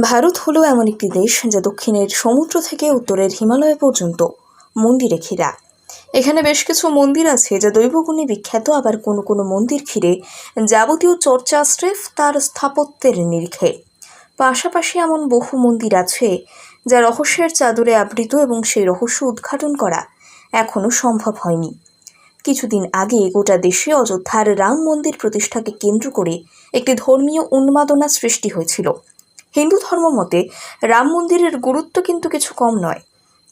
ভারত হলো এমন একটি দেশ যা দক্ষিণের সমুদ্র থেকে উত্তরের হিমালয় পর্যন্ত মন্দিরে ঘেরা। এখানে বেশ কিছু মন্দির আছে যা দৈবগুণে বিখ্যাত, আবার কোনো কোনো মন্দির ঘিরে যাবতীয় চর্চা স্রেফ তার স্থাপত্যের নিরিখে। পাশাপাশি এমন বহু মন্দির আছে যা রহস্যের চাদরে আবৃত এবং সেই রহস্য উদ্ঘাটন করা এখনও সম্ভব হয়নি। কিছুদিন আগে গোটা দেশে অযোধ্যার রাম মন্দির প্রতিষ্ঠাকে কেন্দ্র করে একটি ধর্মীয় উন্মাদনা সৃষ্টি হয়েছিল। হিন্দু ধর্ম মতে রাম মন্দিরের গুরুত্ব কিন্তু কিছু কম নয়।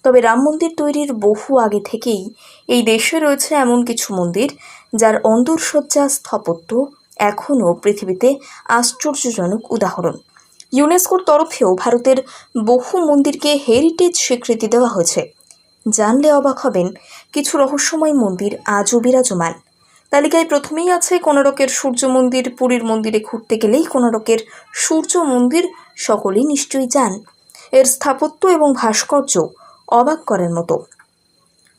তবে রাম মন্দির তৈরির বহু আগে থেকেই এই দেশে রয়েছে এমন কিছু মন্দির যার অন্দরসজ্জা স্থাপত্য এখনও পৃথিবীতে আশ্চর্যজনক উদাহরণ। ইউনেস্কোর তরফেও ভারতের বহু মন্দিরকে হেরিটেজ স্বীকৃতি দেওয়া হয়েছে। জানলে অবাক হবেন, কিছু রহস্যময় মন্দির আজও বিরাজমান। তালিকায় প্রথমেই আছে কোনারকের সূর্য মন্দির, পুরীর মন্দিরে ঘুরতে গেলেই কোনারকের সূর্য মন্দির, সকলেই নিশ্চয়ই যান। এর স্থাপত্য এবং ভাস্কর্য অবাক করার মতো।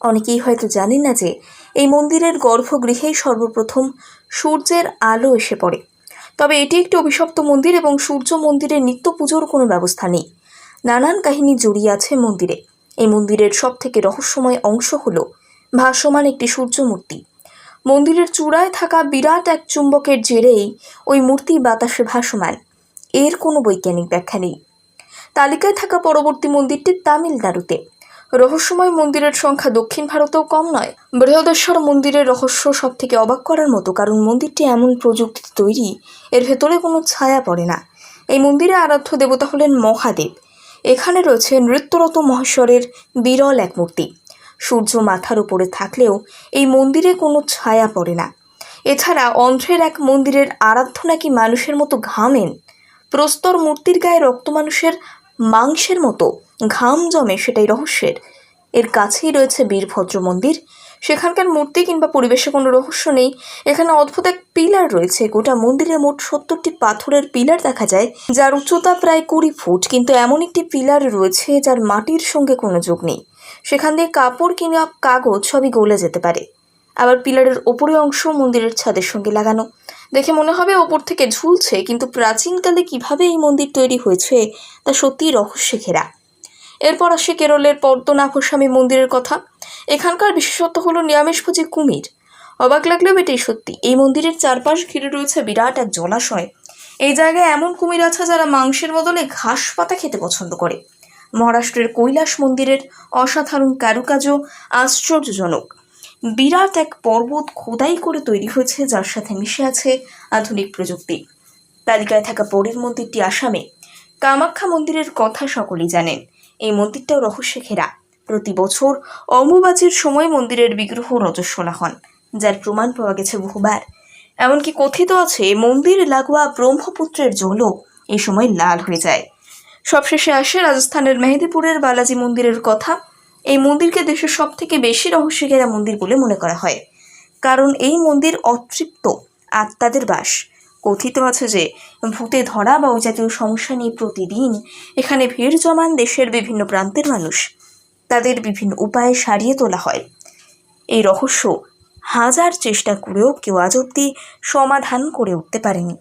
অনেকেই হয়তো জানেন না যে, এই মন্দিরের গর্ভগৃহেই সর্বপ্রথম সূর্যের আলো এসে পড়ে। তবে এটি একটি অভিশপ্ত মন্দির এবং সূর্য মন্দিরে নিত্য পুজোর কোনো ব্যবস্থা নেই। নানান কাহিনী জড়িয়ে আছে মন্দিরে। এই মন্দিরের সবথেকে রহস্যময় অংশ হল ভাসমান একটি সূর্য মূর্তি মন্দিরের চূড়ায় থাকা বিরাট এক চুম্বকের জেরেই ওই মূর্তি বাতাসে ভাসমান। এর কোনো বৈজ্ঞানিক ব্যাখ্যা নেই। তালিকায় থাকা পরবর্তী মন্দিরটি তামিলনাড়ুতে। রহস্যময় মন্দিরের সংখ্যা দক্ষিণ ভারতেও কম নয়। বৃহদেশ্বর মন্দিরের রহস্য সব থেকে অবাক করার মতো, কারণ মন্দিরটি এমন প্রযুক্তি তৈরি, এর ভেতরে কোনো ছায়া পড়ে না। এই মন্দিরে আরাধ্য দেবতা হলেন মহাদেব। এখানে রয়েছে নৃত্যরত মহেশ্বরের বিরল এক মূর্তি। সূর্য মাথার উপরে থাকলেও এই মন্দিরে কোনো ছায়া পড়ে না। এছাড়া অন্ধ্রের এক মন্দিরের আরাধ্য নাকি মানুষের মতো ঘামেন। প্রস্তর মূর্তির গায়ে রক্ত মানুষের মাংসের মতো ঘাম জমে সেটাই রহস্যের। এর কাছেই রয়েছে বীরভদ্র মন্দির। সেখানকার মূর্তি কিংবা পরিবেশে কোনো রহস্য নেই। এখানে অদ্ভুত এক পিলার রয়েছে। গোটা মন্দিরে মোট সত্তরটি পাথরের পিলার দেখা যায়, যার উচ্চতা প্রায় কুড়ি ফুট। কিন্তু এমন একটি পিলার রয়েছে, যার মাটির সঙ্গে কোনো যোগ নেই। সেখান দিয়ে কাপড় কিংবা কাগজ সবই গলে যেতে পারে। আবার পিলারের ওপরের অংশ মন্দিরের ছাদের সঙ্গে লাগানো। দেখে মনে হবে ওপর থেকে ঝুলছে, কিন্তু প্রাচীনকালে কীভাবে এই মন্দির তৈরি হয়েছে, তা সত্যিই রহস্যে ঘেরা। এরপর আসে কেরলের পদ্মনাভস্বামী মন্দিরের কথা। এখানকার বিশেষত্ব হলো নিরামিষভোজী কুমির। অবাক লাগলেও এটাই সত্যি। এই মন্দিরের চারপাশ ঘিরে রয়েছে বিরাট এক জলাশয়। এই জায়গায় এমন কুমির আছে যারা মাংসের বদলে ঘাস পাতা খেতে পছন্দ করে। মহারাষ্ট্রের কৈলাস মন্দিরের অসাধারণ কারুকাজও আশ্চর্যজনক। বিরাট এক পর্বত খোদাই করে তৈরি হয়েছে, যার সাথে মিশে আছে আধুনিক প্রযুক্তি। তালিকায় থাকা পরের মন্দিরটি আসামে। কামাখ্যা মন্দিরের কথা সকলেই জানেন। এই মন্দিরটাও রহস্যে ঘেরা। প্রতি বছর অম্বুবাচীর সময় মন্দিরের বিগ্রহ রজস্বলা হন। যার প্রমাণ পাওয়া গেছে বহুবার। এমনকি কথিত আছে মন্দির লাগোয়া ব্রহ্মপুত্রের জলও এই সময় লাল হয়ে যায়। সবশেষে আসে রাজস্থানের মেহেদিপুরের বালাজি মন্দিরের কথা। এই মন্দিরকে দেশের সব থেকে বেশি রহস্য ঘেরা মন্দির বলে মনে করা হয়। কারণ এই মন্দির অতৃপ্ত আত্মাদের বাস। কথিত আছে যে, ভূতে ধরা বা ওই জাতীয় সমস্যা নিয়ে প্রতিদিন এখানে ভিড় জমান দেশের বিভিন্ন প্রান্তের মানুষ। তাদের বিভিন্ন উপায়ে সারিয়ে তোলা হয়। এই রহস্য হাজার চেষ্টা করেও কেউ আজ অব্দি সমাধান করে উঠতে পারেনি।